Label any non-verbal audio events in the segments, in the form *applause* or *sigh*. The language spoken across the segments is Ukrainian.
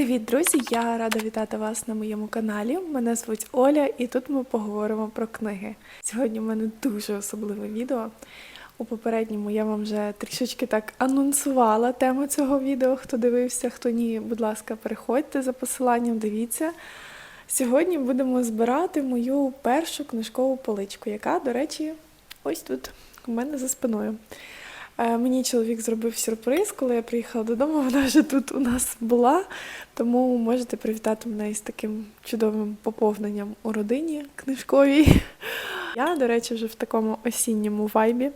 Привіт, друзі! Я рада вітати вас на моєму каналі. Мене звуть Оля, і тут ми поговоримо про книги. Сьогодні в мене дуже особливе відео. У попередньому я вам вже трішечки так анонсувала тему цього відео. Хто дивився, хто ні, будь ласка, переходьте за посиланням, дивіться. Сьогодні будемо збирати мою першу книжкову поличку, яка, до речі, ось тут у мене за спиною. Е, Мені чоловік зробив сюрприз, коли я приїхала додому. *laughs* Вона вже тут у нас була, тому можете привітати мене із таким чудовим поповненням у родині книжковій. *laughs* Я, до речі, вже в такому осінньому вайбі,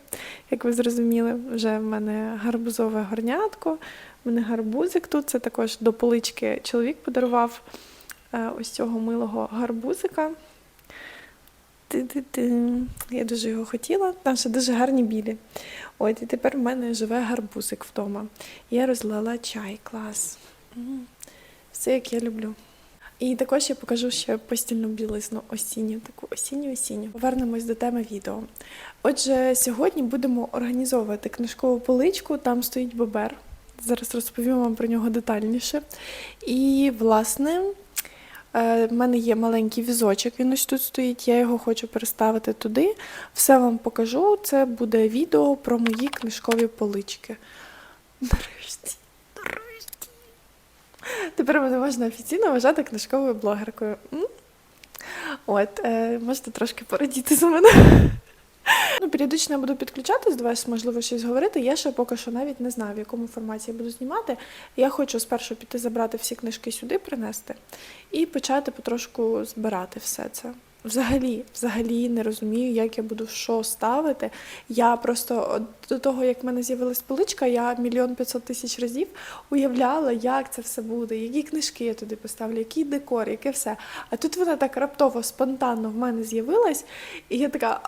як ви зрозуміли, вже в мене гарбузове горнятко, в мене гарбузик тут. Це також до полички чоловік подарував е, ось цього милого гарбузика. Я дуже його хотіла. Там ще дуже гарні білі. От, і тепер в мене живе гарбузик вдома. Я розлила чай, клас. Все, як я люблю. І також я покажу ще постільну білизну осінню, таку осінню-осінню. Повернемось до теми відео. Отже, сьогодні будемо організовувати книжкову поличку, там стоїть бобер. Зараз розповім вам про нього детальніше. І, власне, В мене є маленький візочок, він ось тут стоїть, я його хочу переставити туди. Все вам покажу. Це буде відео про мої книжкові полички. Нарешті, нарешті. Тепер мене можна офіційно вважати книжковою блогеркою. От, е, можете трошки порадіти за мене. Ну, періодично я буду підключатись до вас, можливо, щось говорити. Я ще поки що навіть не знаю, в якому форматі я буду знімати. Я хочу спершу піти забрати всі книжки сюди, принести і почати потрошку збирати все це. Взагалі, взагалі не розумію, як я буду що ставити. Я просто до того, як в мене з'явилась поличка, я мільйон п'ятсот тисяч разів уявляла, як це все буде, які книжки я туди поставлю, який декор, яке все. А тут вона так раптово, спонтанно в мене з'явилась, і я така.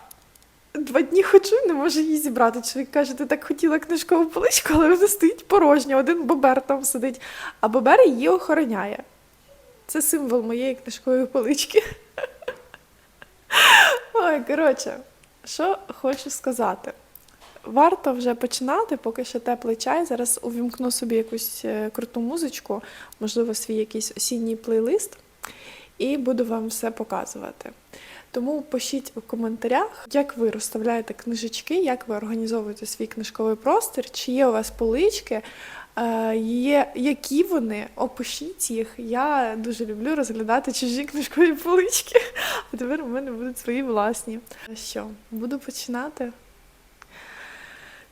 Два дні ходжу, не можу її зібрати. Чоловік каже, ти так хотіла книжкову поличку, але вона стоїть порожня, один бобер там сидить, а бобер її охороняє. Це символ моєї книжкової полички. *laughs* Ой, коротше, що хочу сказати. Варто вже починати, поки ще теплий чай. Зараз увімкну собі якусь е, круту музичку, можливо, свій якийсь осінній плейлист, і буду вам все показувати. Тому пишіть у коментарях, як ви розставляєте книжечки, як ви організовуєте свій книжковий простір, чи є у вас полички, е, є, які вони, опишіть їх. Я дуже люблю розглядати чужі книжкові полички, а тепер у мене будуть свої власні. Що, буду починати?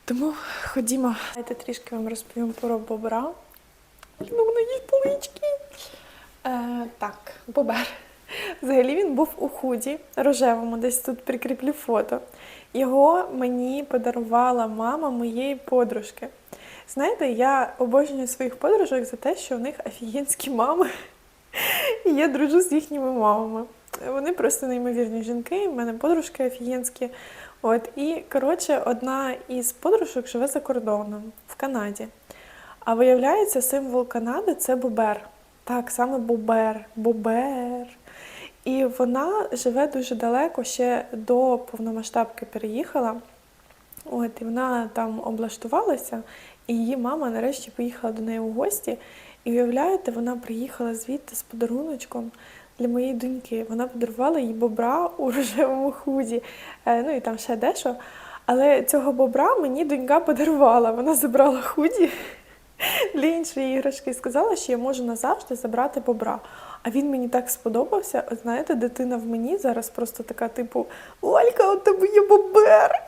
Тому ходімо. Давайте трішки вам розповім про бобра. Ну, у мене полички. Е, так, бобер. Взагалі він був у худі рожевому, десь тут прикріплю фото. Його мені подарувала мама моєї подружки. Знаєте, я обожнюю своїх подружок за те, що у них офігенські мами. І я дружу з їхніми мамами. Вони просто неймовірні жінки, в мене подружки офігенські. От, і, коротше, одна із подружок живе за кордоном в Канаді. А виявляється, символ Канади це бобер. Так, саме бобер, бобер. І вона живе дуже далеко, ще до повномасштабки переїхала. От, і вона там облаштувалася, і її мама нарешті поїхала до неї у гості. І уявляєте, вона приїхала звідти з подаруночком для моєї доньки. Вона подарувала їй бобра у рожевому худі. Е, ну і там ще дещо. Але цього бобра мені донька подарувала. Вона забрала худі *laughs* для іншої іграшки і сказала, що я можу назавжди забрати бобра. А він мені так сподобався. От знаєте, дитина в мені зараз просто така, типу, Олька, у тебе є бобер.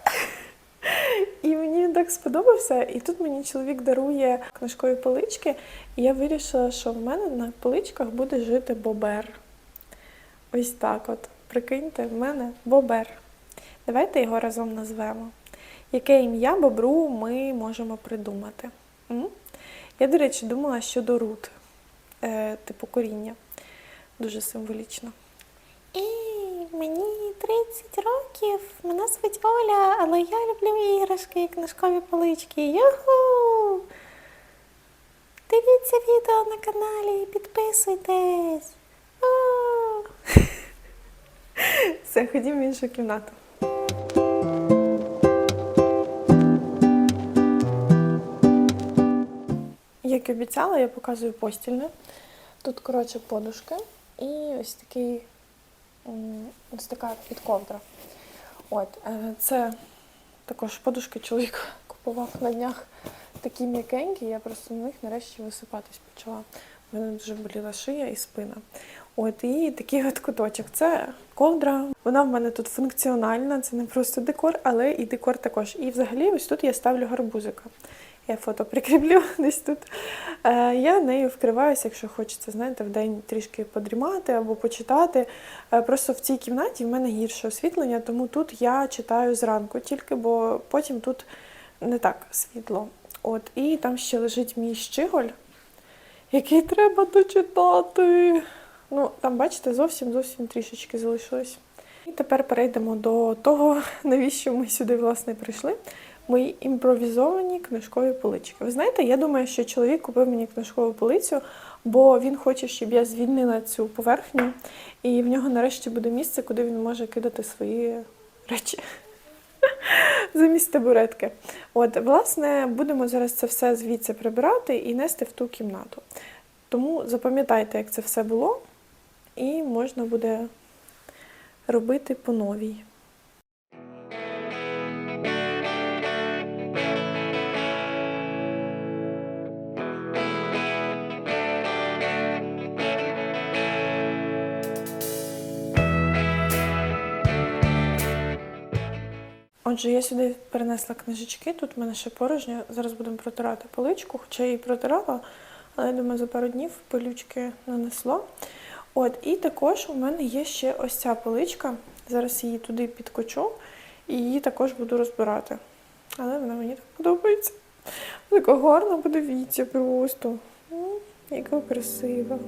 І мені він так сподобався. І тут мені чоловік дарує книжкові полички, і я вирішила, що в мене на поличках буде жити бобер. Ось так от. Прикиньте, в мене бобер. Давайте його разом назвемо. Яке ім'я бобру ми можемо придумати? М? Я, до речі, думала щодо рут, е, типу коріння. Дуже символічно. І мені 30 років, мене звуть Оля, але я люблю іграшки і книжкові полички. Юху! Дивіться відео на каналі, підписуйтесь. *laughs* Все, ходімо в іншу кімнату. Як і обіцяла, я показую постільне. Тут, коротше, подушки і ось такий ось така підковдра. От, е, це також подушки чоловік *laughs* купував на днях такі м'якенькі, я просто на них нарешті висипатись почала. У мене дуже боліла шия і спина. От і такий от куточок. Це ковдра. Вона в мене тут функціональна, це не просто декор, але і декор також. І взагалі, ось тут я ставлю гарбузика. Я фото прикріплю *laughs* десь тут. Е, я нею вкриваюся, якщо хочеться, знаєте, в день трішки подрімати або почитати. Е, просто в цій кімнаті в мене гірше освітлення, тому тут я читаю зранку тільки, бо потім тут не так світло. От, і там ще лежить мій щиголь, який треба дочитати. Ну, там, бачите, зовсім зовсім трішечки залишилось. І тепер перейдемо до того, *laughs* навіщо ми сюди власне прийшли. Мої імпровізовані книжкові полички. Ви знаєте, я думаю, що чоловік купив мені книжкову полицю, бо він хоче, щоб я звільнила цю поверхню, і в нього нарешті буде місце, куди він може кидати свої речі *laughs* замість табуретки. От, власне, будемо зараз це все звідси прибирати і нести в ту кімнату. Тому запам'ятайте, як це все було, і можна буде робити по новій. Отже, я сюди перенесла книжечки, тут в мене ще порожньо. Зараз будемо протирати поличку, хоча я її протирала, але я думаю, за пару днів пилючки нанесло. От, і також у мене є ще ось ця поличка. Зараз її туди підкочу і її також буду розбирати. Але вона мені так подобається. Така гарна, подивіться просто. Яка красива.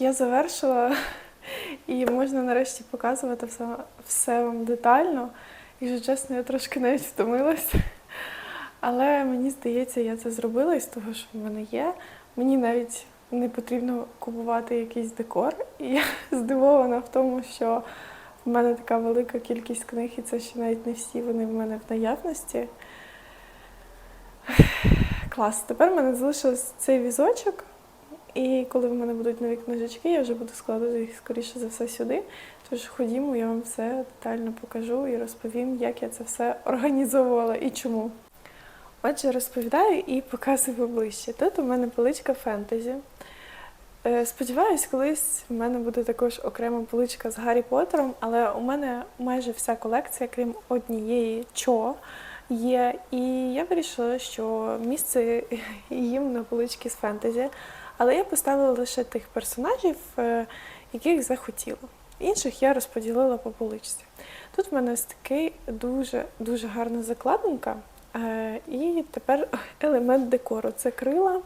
Я завершила, і можна нарешті показувати все, все вам детально. І вже чесно, я трошки навіть втомилась. Але мені здається, я це зробила із того, що в мене є. Мені навіть не потрібно купувати якийсь декор. І я *laughs* здивована в тому, що в мене така велика кількість книг, і це ще навіть не всі вони в мене в наявності. Клас. Тепер в мене залишився цей візочок. І коли в мене будуть нові книжечки, я вже буду складати їх скоріше за все сюди. Тож ходімо, я вам все детально покажу і розповім, як я це все організовувала і чому. Отже, розповідаю і показую ближче. Тут у мене поличка фентезі. Е, Сподіваюсь, колись в мене буде також окрема поличка з Гаррі Поттером, але у мене майже вся колекція, крім однієї чо, є. І я вирішила, що місце їм на поличці з фентезі. Але я поставила лише тих персонажів, е, яких захотіла. Інших я розподілила по поличці. Тут в мене ось такий дуже дуже гарна закладинка. Е, І тепер *laughs* елемент декору це крила.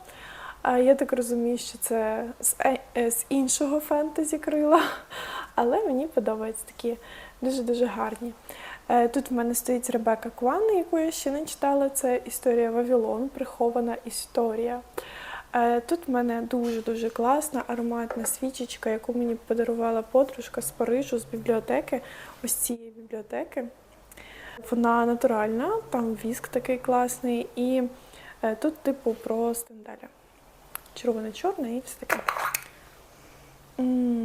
Я так розумію, що це з, е- іншого фентезі крила, *laughs* але мені подобаються такі дуже-дуже гарні. Тут в мене стоїть Ребека Кван, яку я ще не читала. Це історія Вавилон, прихована історія. Е, Тут в мене дуже-дуже класна ароматна свічечка, яку мені подарувала подружка з Парижу, з бібліотеки, ось цієї бібліотеки. Вона натуральна, там віск такий класний, і е, тут, типу, про стендаля. Червоне-чорне і все таке.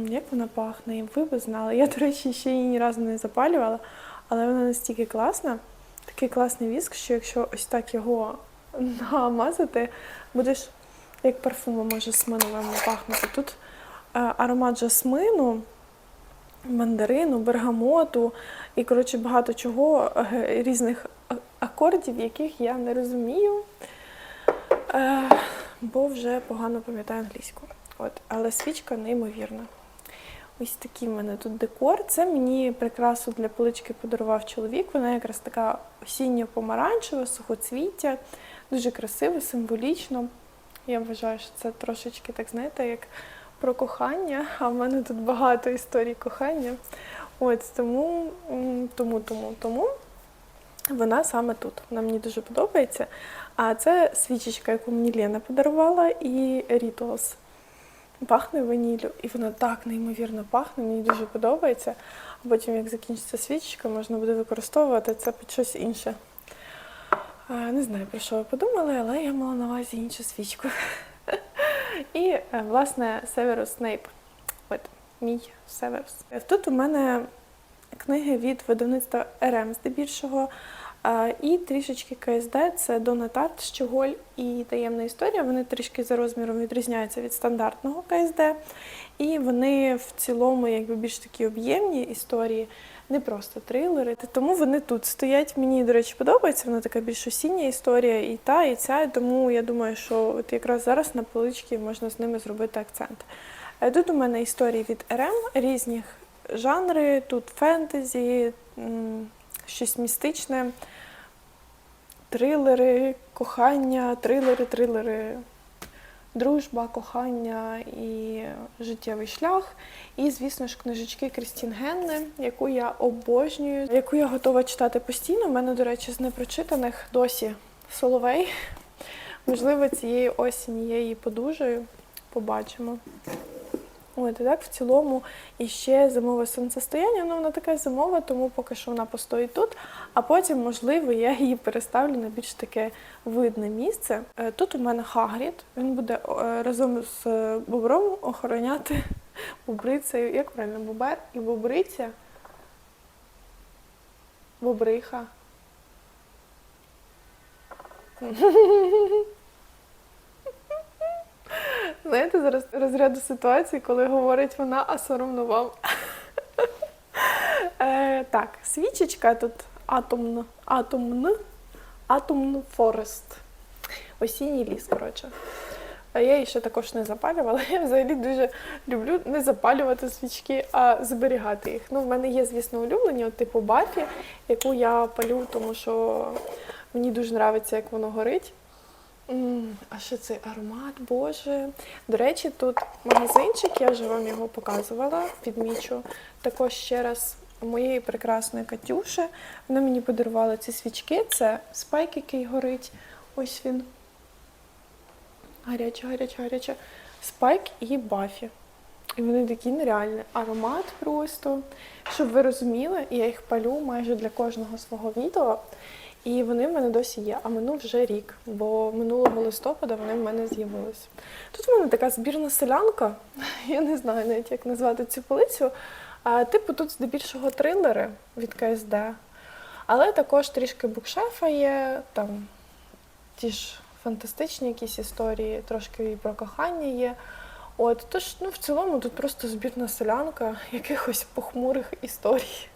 Як вона пахне, ви б знали. Я, до речі, ще її ні разу не запалювала, але вона настільки класна, такий класний віск, що якщо ось так його *laughs* намазати, будеш як парфумом може жасминовим пахнути. Тут е, аромат жасмину, мандарину, бергамоту і, коротше, багато чого, е, різних акордів, яких я не розумію, е, бо вже погано пам'ятаю англійську. От, але свічка неймовірна. Ось такий в мене тут декор. Це мені прикрасу для полички подарував чоловік. Вона якраз така осінньо-помаранчева, сухоцвіття, дуже красиво, символічно. Я вважаю, що це трошечки, так знаєте, як про кохання, а в мене тут багато історій кохання. От тому, тому, тому, тому вона саме тут. Вона мені дуже подобається. А це свічечка, яку мені Лена подарувала, і Rituals. Пахне ваніллю, і вона так неймовірно пахне, мені дуже подобається. А потім, як закінчиться свічечка, можна буде використовувати це під щось інше. Не знаю, про що ви подумали, але я мала на увазі іншу свічку. *laughs* І, е, власне, Северус Снейп. От, мій Северус. Тут у мене книги від видавництва РМ здебільшого. І трішечки КСД це Дона Тарт, Щоголь і таємна історія. Вони трішки за розміром відрізняються від стандартного КСД. І вони в цілому якби більш такі об'ємні історії, не просто трилери. Тому вони тут стоять. Мені, до речі, подобається. Вона така більш осіння історія, і та, і ця. Тому я думаю, що от якраз зараз на поличці можна з ними зробити акцент. Е, Тут у мене історії від РМ різних жанри, тут фентезі, щось містичне, трилери, кохання, трилери, трилери, дружба, кохання і життєвий шлях. І, звісно ж, книжечки Крістін Генне, яку я обожнюю, яку я готова читати постійно. У мене, до речі, з непрочитаних досі Соловей. Можливо, цієї осені я її подужаю. Побачимо. От, і так, в цілому, і ще зимове сонцестояння, ну вона така зимова, тому поки що вона постоїть тут. А потім, можливо, я її переставлю на більш таке видне місце. Е, Тут у мене Хагрід, він буде е, разом з е, бобром охороняти *laughs* бобрицею. Як правильно, бобер і бобриця? Бобриха. *laughs* Знаєте, зараз розряду ситуації, коли говорить вона, а соромно вам. *laughs* Е, так, свічечка тут атомна, атомн, атомн форест. Осінній ліс, коротше. А я її ще також не запалювала. *laughs* Я взагалі дуже люблю не запалювати свічки, а зберігати їх. Ну, в мене є, звісно, улюблені, от типу Бафі, яку я палю, тому що мені дуже подобається, як воно горить. М, А що цей аромат, Боже. До речі, тут магазинчик, я вже вам його показувала, відмічу. Також ще раз моєї прекрасної Катюші. Вона мені подарувала ці свічки. Це спайк, який горить. Ось він. Гаряче, гаряче, гаряче. Спайк і бафі. І вони такі нереальні. Аромат просто. Щоб ви розуміли, я їх палю майже для кожного свого відео. І вони в мене досі є, а минув вже рік, бо минулого листопада вони в мене з'явились. Тут в мене така збірна селянка, *laughs* я не знаю навіть, як назвати цю полицю. А, типу, тут здебільшого трилери від КСД, але також трішки букшефа є, там ті ж фантастичні якісь історії, трошки і про кохання є. От, тож, ну, в цілому тут просто збірна селянка *laughs* якихось похмурих історій.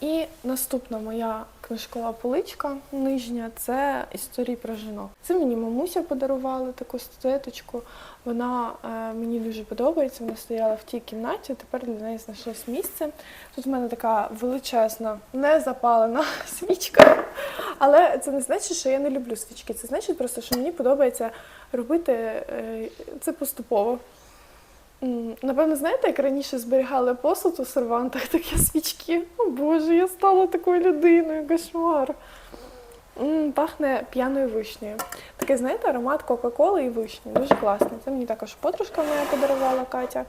І наступна моя книжкова поличка нижня це історії про жінок. Це мені мамуся подарувала таку статуеточку. Вона е, мені дуже подобається. Вона стояла в тій кімнаті. Тепер для неї знайшлось місце. Тут в мене така величезна, незапалена *laughs* свічка. Але це не значить, що я не люблю свічки. Це значить просто, що мені подобається робити е, це поступово. Напевно, знаєте, як раніше зберігали посуд у сервантах, так я свічки. О Боже, я стала такою людиною, кошмар. Пахне п'яною вишнею. Такий, знаєте, аромат Кока-Коли і вишні. Дуже класний. Це мені також подружка моя подарувала Катя.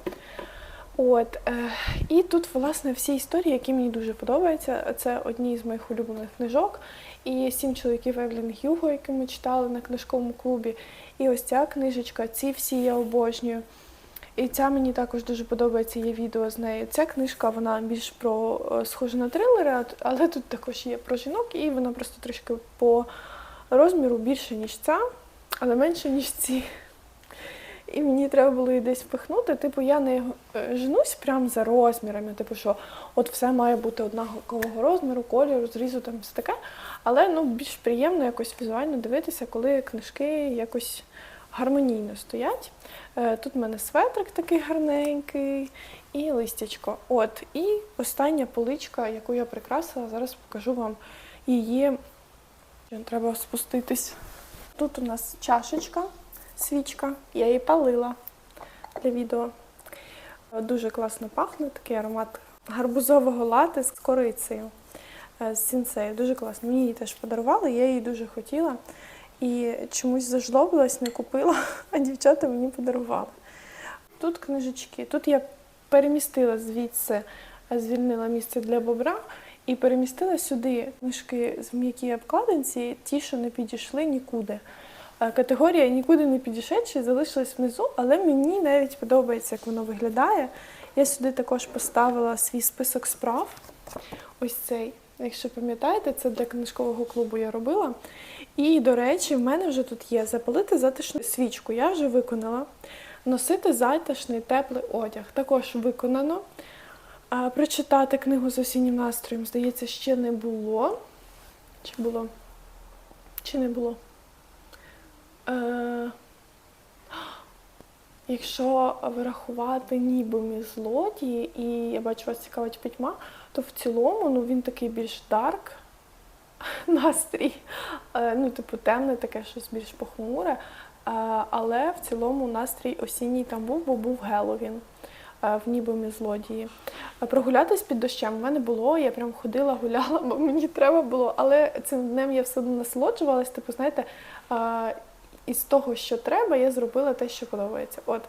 От, е, і тут, власне, всі історії, які мені дуже подобаються. Це одні з моїх улюблених книжок. І сім чоловіків Евлін Гюго, які ми читали на книжковому клубі. І ось ця книжечка, ці всі я обожнюю. І ця мені також дуже подобається, є відео з нею. Ця книжка вона більш про е, схожа на трилери, але тут також є про жінок, і вона просто трішки по розміру більше, ніж ця, але менше, ніж ці. І мені треба було її десь впихнути. Типу, я не е, женусь прям за розмірами, типу, що от все має бути однакового розміру, кольору, зрізу, там все таке. Але ну, більш приємно якось візуально дивитися, коли книжки якось гармонійно стоять. Е, Тут в мене светрик такий гарненький і листячко. От, і остання поличка, яку я прикрасила, зараз покажу вам її. Треба спуститись. Тут у нас чашечка, свічка, я її палила для відео. Е, Дуже класно пахне, такий аромат гарбузового лати з корицею, е, з сінцею. Дуже класно. Мені її теж подарували, я її дуже хотіла. І чомусь зажлобилась, не купила, *laughs* а дівчата мені подарували. Тут книжечки. Тут я перемістила звідси, е, звільнила місце для бобра і перемістила сюди книжки з м'якій обкладинці, ті, що не підійшли нікуди. Е, Категорія нікуди не підійшедші залишилась внизу, але мені навіть подобається, як воно виглядає. Я сюди також поставила свій список справ. Ось цей. Якщо пам'ятаєте, це для книжкового клубу я робила. І, до речі, в мене вже тут є запалити затишну свічку. Я вже виконала. Носити затишний теплий одяг. Також виконано. А, прочитати книгу з осіннім настроєм, здається, ще не було. Чи було? Чи не було? Е... Якщо врахувати ніби ми злодії, і я бачу, вас цікавить пітьма, то в цілому ну, він такий більш дарк *laughs* настрій. Е, Ну, типу, темне, таке щось більш похмуре. Е, Але в цілому настрій осінній там був, бо був Геловін е, в ніби ми злодії. Прогулятись під дощем в мене було, я прям ходила, гуляла, бо мені треба було, але цим днем я все одно насолоджувалась. Типу, знаєте, із того, що треба, я зробила те, що подобається. От.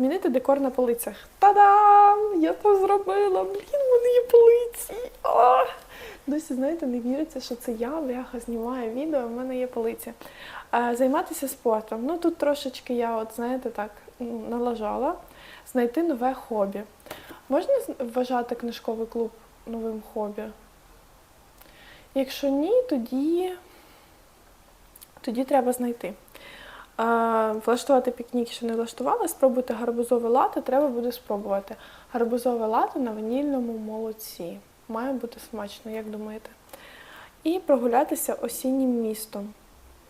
Змінити декор на полицях. Та-дам! Я це зробила! Блін, є полиці! А! Досі, знаєте, не віриться, що це я, бляха, знімаю відео, в мене є полиці. Е, Займатися спортом. Ну тут трошечки я, от знаєте, так налажала. Знайти нове хобі. Можна вважати книжковий клуб новим хобі? Якщо ні, тоді, тоді треба знайти. Влаштувати пікнік ще не влаштувала, спробуйте гарбузове лате, треба буде спробувати. Гарбузове лате на ванільному молоці. Має бути смачно, як думаєте? І прогулятися осіннім містом.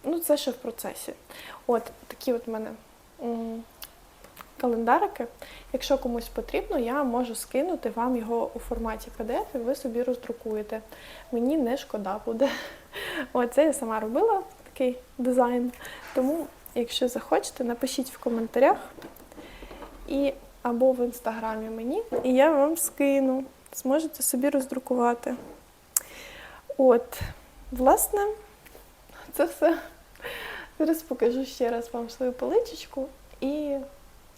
Ну, це ще в процесі. От такі от в мене календарики. Якщо комусь потрібно, я можу скинути вам його у форматі PDF, і ви собі роздрукуєте. Мені не шкода буде. От це я сама робила. такий дизайн. Тому, якщо захочете, напишіть в коментарях і або в інстаграмі мені, і я вам скину. Зможете собі роздрукувати. От, власне, це все. Зараз покажу ще раз вам свою поличечку і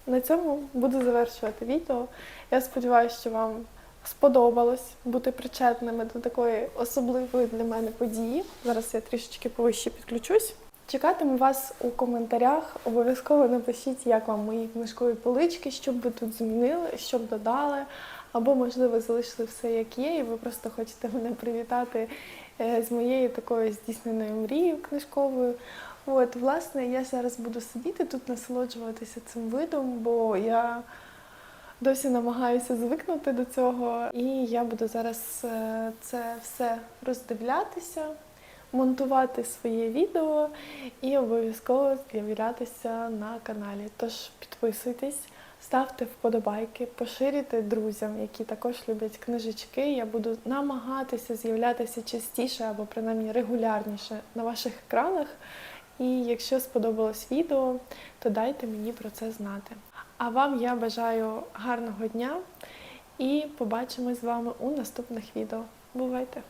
на цьому буду завершувати відео. Я сподіваюся, що вам сподобалось бути причетними до такої особливої для мене події. Зараз я трішечки повище підключусь. Чекатиму вас у коментарях. Обов'язково напишіть, як вам мої книжкові полички, що б ви тут змінили, що б додали. Або, можливо, залишили все як є, і ви просто хочете мене привітати е, з моєю такою здійсненою мрією книжковою. От, власне, я зараз буду сидіти тут, насолоджуватися цим видом, бо я досі намагаюся звикнути до цього. І я буду зараз е, це все роздивлятися, монтувати своє відео і обов'язково з'являтися на каналі. Тож підписуйтесь. Ставте вподобайки, поширюйте друзям, які також люблять книжечки. Я буду намагатися з'являтися частіше або принаймні регулярніше на ваших екранах. І якщо сподобалось відео, то дайте мені про це знати. А вам я бажаю гарного дня і побачимось з вами у наступних відео. Бувайте!